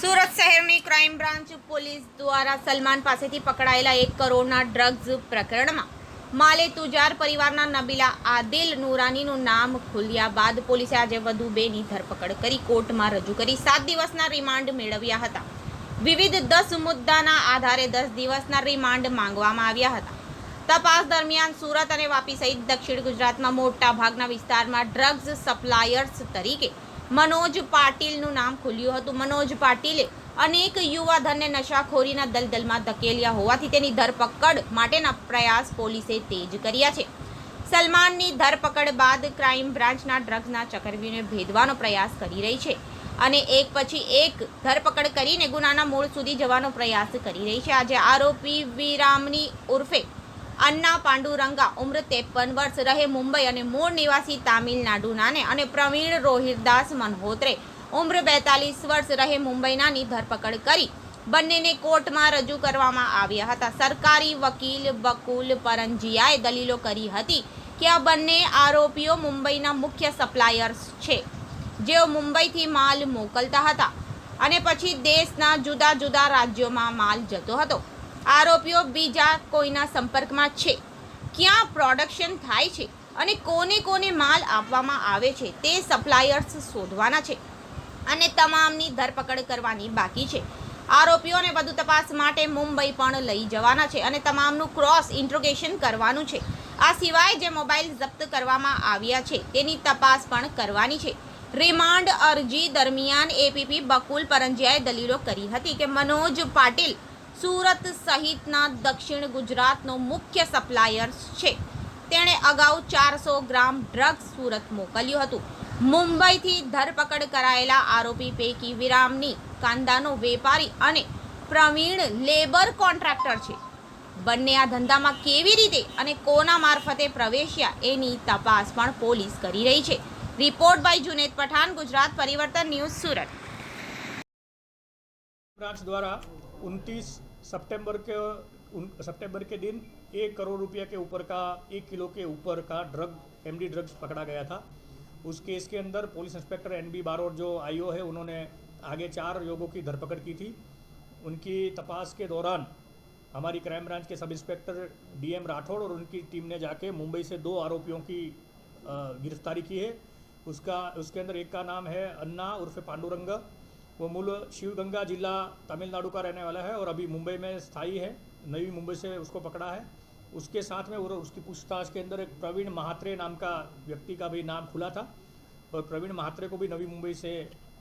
સુરત શહેરની crime branch police દ્વારા સલમાન પાસેથી પકડાયેલા એક કરોડના ડ્રગ્સ પ્રકરણમાં માલે તુજાર પરિવારના નબીલા આદિલ નુરાનીનું નામ ખુલ્યા બાદ પોલીસે આજે વધુ બેની ધરપકડ કરી કોર્ટમાં રજૂ કરી સાત દિવસના રિમાન્ડ મેળવ્યા હતા. વિવિધ દસ મુદ્દાના આધારે દસ દિવસના રિમાન્ડ માંગવામાં આવ્યા હતા. તપાસ દરમિયાન સુરત અને વાપી સહિત દક્ષિણ ગુજરાતમાં મોટા ભાગના વિસ્તારમાં ડ્રગ્સ સપ્લાયર્સ તરીકે મનોજ પાટીલનું નામ ખુલ્યું હતું. મનોજ પાટીલે અનેક યુવાધનને નશાખોરીના દલદલમાં ધકેલ્યા હોવાથી તેની ધરપકડ માટેના પ્રયાસ પોલીસે તેજ કર્યા છે. સલમાનની ધરપકડ બાદ ક્રાઇમ બ્રાન્ચના ડ્રગ્સના ચક્રવ્યૂહને ભેદવાનો પ્રયાસ કરી રહી છે અને એક પછી એક ધરપકડ કરીને ગુનાના મૂળ સુધી જવાનો પ્રયાસ કરી રહી છે. આજે આરોપી વિરામની ઉર્ફે અન્ના પાંડુરંગા ઉમ્ર ત્રેપન વર્ષ રહે મુંબઈ અને મૂળ નિવાસી તામિલનાડુનાને અને પ્રવીણ રોહિતદાસ મનહોત્રે. ઉમ્ર બેતાલીસ વર્ષ રહે મુંબઈનાની ધરપકડ કરી. બંનેને કોર્ટમાં રજૂ કરવામાં આવ્યા હતા. સરકારી વકીલ બકુલ પરંજિયાએ દલીલો કરી હતી કે આ બંને આરોપીઓ મુંબઈના મુખ્ય સપ્લાયર્સ છે. જેઓ મુંબઈથી માલ મોકલતા હતા અને પછી દેશના જુદા જુદા રાજ્યોમાં માલ જતો હતો. આરોપીઓ બીજા કોઈના સંપર્કમાં છે. ક્યાં પ્રોડક્શન થાય છે અને કોને કોને માલ આપવામાં આવે છે તે સપ્લાયર્સ શોધવાના છે અને તમામની ધરપકડ કરવાની બાકી છે. આરોપીઓને વધુ તપાસ માટે મુંબઈ પણ લઈ જવાના છે અને તમામનું ક્રોસ ઇન્ટ્રોગેશન કરવાનું છે. આ સિવાય જે મોબાઈલ જપ્ત કરવામાં આવ્યા છે તેની તપાસ પણ કરવાની છે. રિમાન્ડ અરજી દરમિયાન એપીપી બકુલ પરંજિયાએ દલીલો કરી હતી કે મનોજ પાટીલ સુરત સહિતના દક્ષિણ ગુજરાતનો મુખ્ય સપ્લાયર છે. તેણે અગાઉ ચારસો ગ્રામ ડ્રગ્સ સુરત મોકલ્યું હતું. મુંબઈથી ધરપકડ કરાયેલા આરોપી પૈકી વિરામની કાંદાનો વેપારી અને પ્રવીણ લેબર કોન્ટ્રાક્ટર છે. બંને આ ધંધામાં કેવી રીતે અને કોના મારફતે પ્રવેશ્યા એની તપાસ પણ પોલીસ કરી રહી છે. Report by Junaid Pathan, Gujarat Parivartan news Surat. Branch द्वारा 29 सितंबर के सितंबर के दिन एक करोड़ रुपया के ऊपर का, एक किलो के ऊपर का ड्रग एमडी ड्रग्स पकड़ा गया था। उस केस के अंदर police inspector N B Barot, जो आईओ है, उन्होंने आगे चार लोगों की धरपकड़ की थी। उनकी तपास के दौरान हमारी क्राइम ब्रांच के सब इंस्पेक्टर डीएम राठौड़ और उनकी टीम ने जाके मुंबई से दो आरोपियों की गिरफ्तारी की है। उसका, उसके अंदर एक का नाम है अन्ना उर्फ़ पांडुरंग। वो मूल शिवगंगा जिला तमिलनाडु का रहने वाला है और अभी मुंबई में स्थायी है, नई मुंबई से उसको पकड़ा है। उसके साथ में और उसकी पूछताछ के अंदर एक प्रवीण महात्रे नाम का व्यक्ति का भी नाम खुला था और प्रवीण महात्रे को भी नवी मुंबई से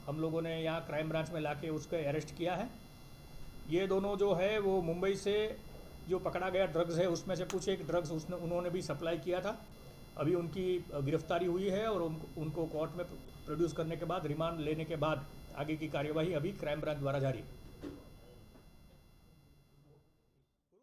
हम लोगों ने यहाँ क्राइम ब्रांच में लाके उसको अरेस्ट किया है। ये दोनों जो है वो मुंबई से जो पकड़ा गया ड्रग्स है, उसमें से कुछ एक ड्रग्स उसने, उन्होंने भी सप्लाई किया था। अभी उनकी गिरफ्तारी हुई है और उनको उनको कोर्ट में प्रोड्यूस करने के बाद रिमांड लेने के बाद आगे की कार्यवाही अभी क्राइम ब्रांच द्वारा जारी है